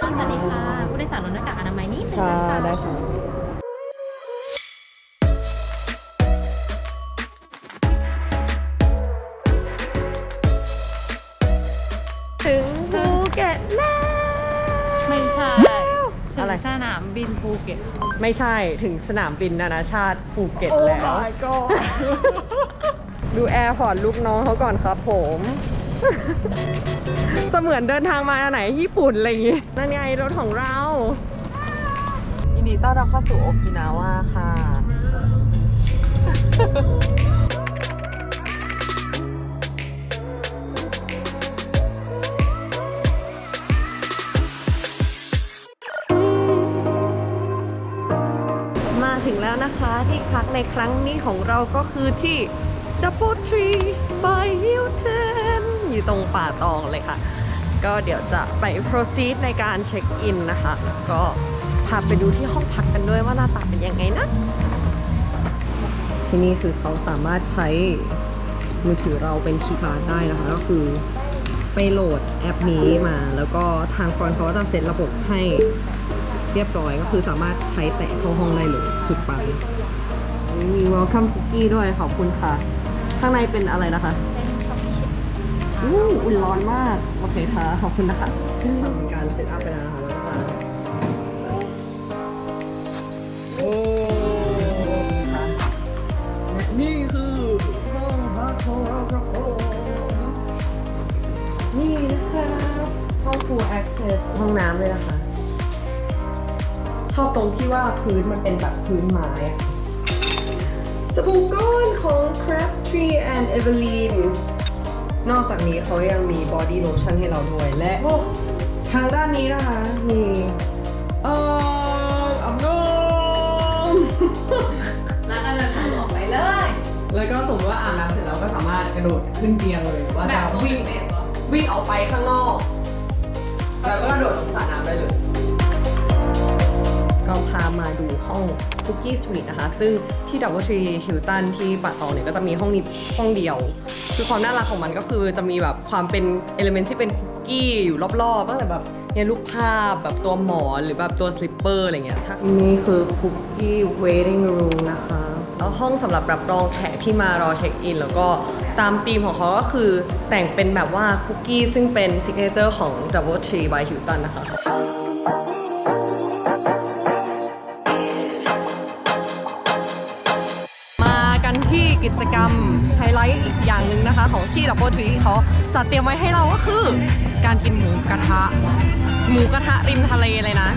สวัสดีค่ะ ผู้โดยสารลดหน้ากากอนามัยนิดนึงค่ะนะคะได้ค่ะ ถึงภูเก็ตแล้วไม่ใช่อะไรถึงสนามบินภูเก็ต ไม่ใช่ถึงสนามบินนานาชาติภูเก็ตแล้ว ดูแอร์พอร์ตลูกน้องเขาก่อนครับผม จะเหมือนเดินทางมาไหนญี่ปุ่นอะไรอย่างงี้นั่นไงรถของเรายินดีต้อนรับเข้าสู่โอกินาวาค่ะ มาถึงแล้วนะคะที่พักในครั้งนี้ของเราก็คือที่ Double Tree by Hilton อยู่ตรงป่าตองเลยค่ะ ก็เดี๋ยวจะไป proceed ในการเช็คอินนะคะ ก็พาไปดูที่ห้องพักกันด้วยว่าหน้าตาเป็นยังไงนะ ที่นี่คือเขาสามารถใช้มือถือเราเป็นคีย์การ์ดได้นะคะ ก็คือไปโหลดแอปนี้มา แล้วก็ทางฟอนเขาก็จะเซตระบบให้เรียบร้อยก็คือสามารถใช้แตะเข้าห้องได้เลยสุดปังมี welcome cookie ด้วยขอบคุณค่ะ ข้างในเป็นอะไรนะคะเอู้อุ่นร้อนมาก โอเคค่ะ ขอบคุณนะคะทำการเซตอัพไปแล้วนะคะแล้วก็โอ้ค่ะและนี่คือห้องพักของเราครับผมนี่นะครับห้อง full access ห้องน้ำเลยนะคะ ชอบตรงที่ว่าพื้นมันเป็นแบบพื้นไม้อะสบู่ก้อนของ Crabtree and Evelyn นอกจากนี้เขายังมีบอดี้โลชั่นให้เราด้วย และทางด้านนี้นะคะ มีเอ่ออับน้ำแล้วก็จะทำออกไปเลยแล้วก็สมมติว่าอาบน้ำเสร็จแล้วก็สามารถกระโดดขึ้นเตียงเลยหรือว่าแบจะบตัววิ่งเด็กๆเหรอวิ่งออกไปข้างนอก แล้วก็กระโดดลงสระน้ำได้เลย ก็พามาดูห้องคุกกี้สวีทนะคะ ซึ่งที่ดับเบิลทรีฮิลตันที่ป่าตองเนี่ยก็จะมีห้องนี้ห้องเดียว คือความน่ารักของมันก็คือจะมีแบบความเป็นเอลิเมนต์ที่เป็นคุกกี้อยู่รอบๆตั้งแต่แบบเนี่ยรูปภาพแบบตัวหมอนหรือแบบตัวสลิปเปอร์อะไรเงี้ยถ้านี่คือคุกกี้เวทติ้งรูมนะคะ แล้วห้องสำหรับรับรองแขกที่มารอเช็คอิน แล้วก็ตามธีมของเขาก็คือแต่งเป็นแบบว่าคุกกี้ซึ่งเป็นซิกเนเจอร์ของ Double Tree by Hilton นะคะ กิจกรรมไฮไลท์อีกอย่างหนึ่งนะคะ ของที่ดับเบิลทรีที่เขาจัดเตรียมไว้ให้เราก็คือ การกินหมูกระทะ หมูกระทะริมทะเลเลยนะ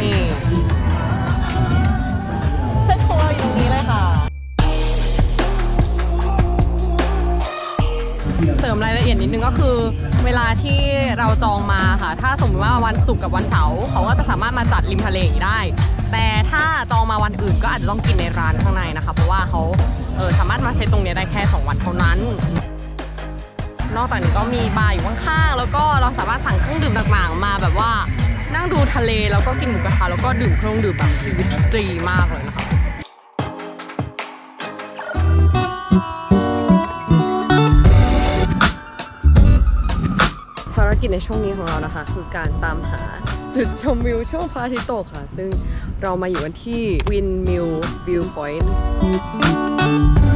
นี่เส้นของเราอยู่ตรงนี้เลยค่ะ เสริมรายละเอียดนิดนึงก็คือ เวลาที่เราจองมาค่ะ ถ้าสมมติว่าวันศุกร์กับวันเสาร์เขาก็จะสามารถมาจัดริมทะเลได้แต่ถ้าจองมาวันอื่นก็อาจจะต้องกินในร้านข้างในนะคะ เพราะว่าเขา เออสามารถมาเซตตรงนี้ได้แค่ 2 วันเท่านั้น นอกจากนี้ก็มีบาร์อยู่ข้างๆแล้วก็เราสามารถสั่งเครื่องดื่มต่างๆ มาแบบว่านั่งดูทะเลแล้วก็กินหมูกระทะแล้วก็ดื่มเครื่องดื่มแบบชีวิตดีมากเลยนะคะภารกิจในช่วงนี้ของเรานะคะ คือการตามหาจุดชมวิวช่วงพระอาทิตย์ตกค่ะ ซึ่งเรามาอยู่กันที่ Windmill View Point ระ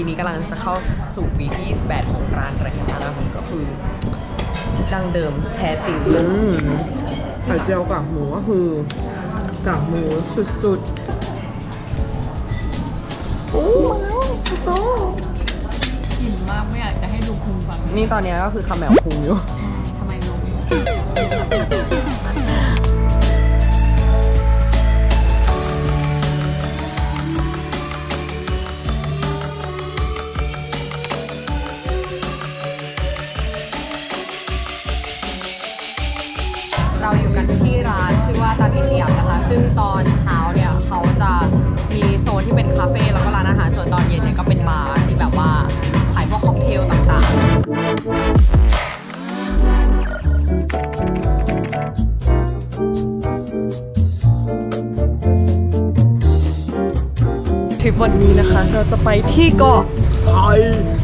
ปีนี้กำลังจะเข้าสู่ปีที่ 28 ของร้านไรกนะคะผมก็คือ ดั้งเดิมแท้จริงไข่เจียวกากหมูก็คือกากหมูสุดๆโอ้มาแล้วโตอิ่มมากไม่อยากจะให้ดูพุงฟังนี่ตอนนี้ก็คือคำแบบพุงอยู่ คาเฟ่แล้วก็ร้านอาหารส่วนตอนเย็นเนี่ยก็เป็นบาร์ที่แบบว่าขายพวกค็อกเทลต่างๆทริปวันนี้นะคะเราจะไปที่เกาะไข่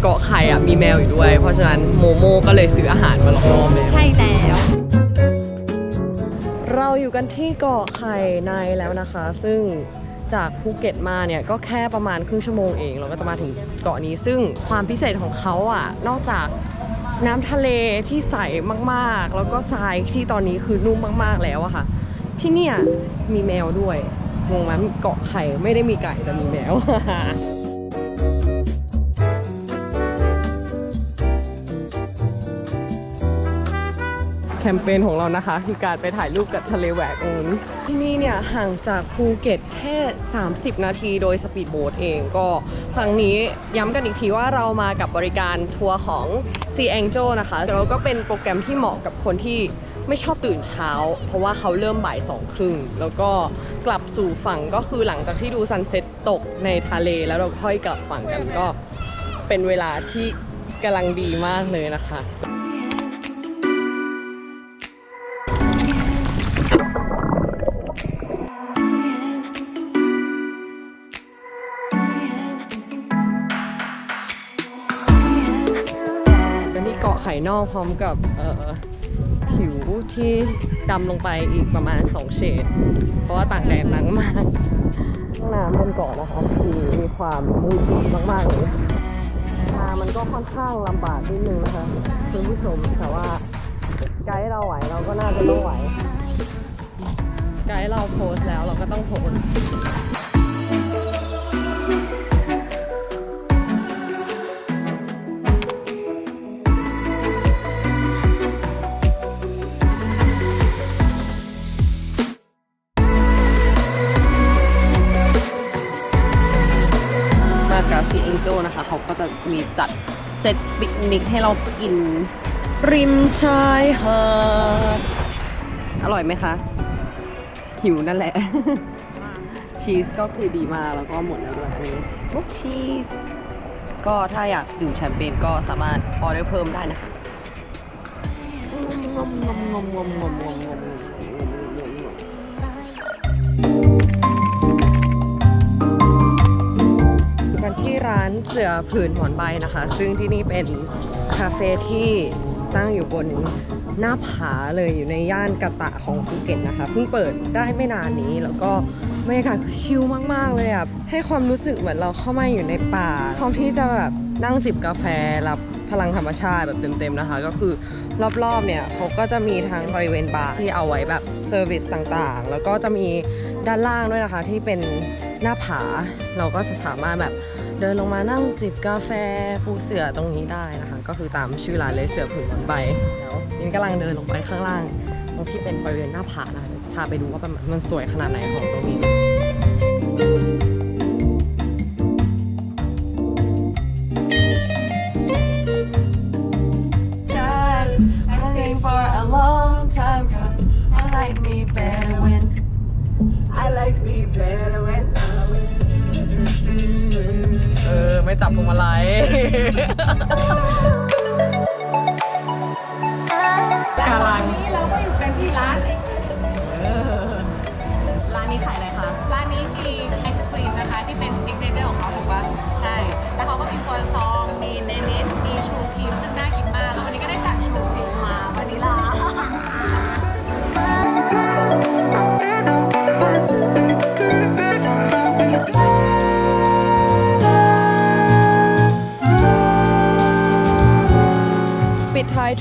เกาะไข่อะมีแมวอยู่ด้วย เพราะฉะนั้นโมโม่ก็เลยซื้ออาหารมาลองรอบเลย ใช่แล้ว เราอยู่กันที่เกาะไข่ในแล้วนะคะ ซึ่ง จากภูเก็ตมาเนี่ยก็แค่ประมาณครึ่งชั่วโมงเอง เราก็จะมาถึงเกาะนี้ ซึ่งความพิเศษของเขาอะ นอกจากน้ำทะเลที่ใสมากๆ แล้วก็ทรายที่ตอนนี้คือนุ่มมากๆแล้วอะค่ะ ที่เนี่ยมีแมวด้วยงงไหมเกาะไข่ไม่ได้มีไก่แต่มีแมว คมเปญของเรานะคะ คือการไปถ่ายรูปกับทะเลแหวกตรงนี้ที่นี่เนี่ยห่างจากภูเก็ตแค่ 30 นาทีโดยสปีดโบ๊ทเองก็ครั้งนี้ย้ำกันอีกทีว่าเรามากับบริการทัวร์ของ Sea Angel นะคะแล้วก็เป็นโปรแกรมที่เหมาะกับคนที่ไม่ชอบตื่นเช้า เพราะว่าเขาเริ่มบ่ายสองครึ่งแล้วก็กลับสู่ฝั่งก็คือหลังจากที่ดูซันเซ็ตตกในทะเลแล้วเราค่อยกลับฝั่งกันก็เป็นเวลาที่กำลังดีมากเลยนะคะและ เกาะไข่นอกพร้อมกับเอ่อผิวที่ดำลงไปอีกประมาณ 2 เฉด เพราะว่าต่างแดดหนังมากน้ำบนเกาะนะคะคือมีความมืดมากๆเลยทางมันก็ค่อนข้างลำบากนิดนึงนะคะคุณผู้ชมแต่ว่าไกด์เราไหวเราก็น่าจะต้องไหวไกด์เราโพสต์แล้วเราก็ต้องโพส เซตปิกนิกให้เรากิน ริมชายหาดอร่อยไหมคะ หิวนั่นแหละ ชีสก็คือดีมากแล้วก็หมดแล้วด้วยอันนี้สมุกชีส ก็ถ้าอยากดื่มแชมเปญก็สามารถออเดอร์เพิ่มได้นะคะงมงมงมงมงมงมงม เสือผืนหมอนใบนะคะ ซึ่งที่นี่เป็นคาเฟ่ที่ตั้งอยู่บนหน้าผาเลยอยู่ในย่านกะตะของภูเก็ตนะคะเพิ่งเปิดได้ไม่นานนี้แล้วก็บรรยากาศชิลมาก ๆ เลยอะให้ความรู้สึกเหมือนเราเข้ามาอยู่ในป่าพร้อมที่จะแบบนั่งจิบกาแฟรับพลังธรรมชาติแบบเต็ม ๆ นะคะ ก็คือรอบ ๆ เนี่ยเขาก็จะมีทั้งบริเวณบาร์ที่เอาไว้แบบเซอร์วิสต่างๆ แล้วก็จะมีด้านล่างด้วยนะคะที่เป็นหน้าผาเราก็สามารถแบบ เดินลงมานั่งจิบกาแฟปูเสือตรงนี้ได้นะคะ ก็คือตามชื่อร้านเลยเสือผืนหมอนใบแล้วนี่กำลังเดินลงไปข้างล่าง ตรงที่เป็นบริเวณหน้าผานะคะเดี๋ยพาไปดูว่ามันสวยขนาดไหนของตรงนี้ จับพวงมาลัย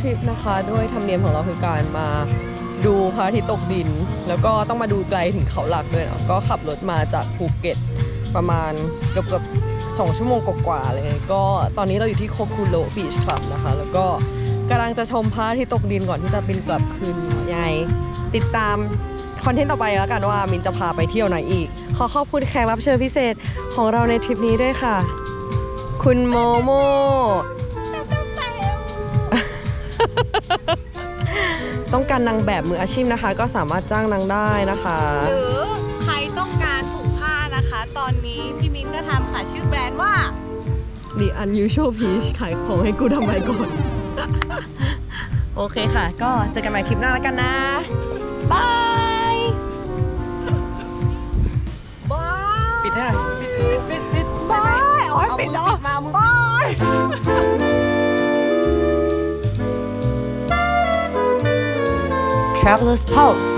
ทริปนะคะด้วยธรรมเนียมของเราคือการมาดูพระอาทิตย์ตกดิน แล้วก็ต้องมาดูไกลถึงเขาหลักด้วยเนาะก็ขับรถมาจากภูเก็ตประมาณเกือบเกือบสองชั่วโมงกว่าๆเลย ก็ตอนนี้เราอยู่ที่โคคูโรบีชคลับนะคะ แล้วก็กำลังจะชมพระอาทิตย์ตกดินก่อนที่จะบินกลับคืนยังไงติดตามคอนเทนต์ต่อไปแล้วกันว่ามินจะพาไปเที่ยวไหนอีก ขอขอบคุณแขกรับเชิญพิเศษของเราในทริปนี้ด้วยค่ะ คุณโมโม ต้องการนางแบบมืออาชีพนะคะ ก็สามารถจ้างนางได้นะคะ หรือใครต้องการถุงผ้านะคะ ตอนนี้พี่มิ้นก็ทำค่ะชื่อแบรนด์ว่า The Unusual Peach ขายของให้กูทำไมก่อน โอเคค่ะ ก็เจอกันใหม่คลิปหน้าแล้วกันนะบายบายปิดให้หน่อยปิดปิดปิดปิด Traveler's Pulse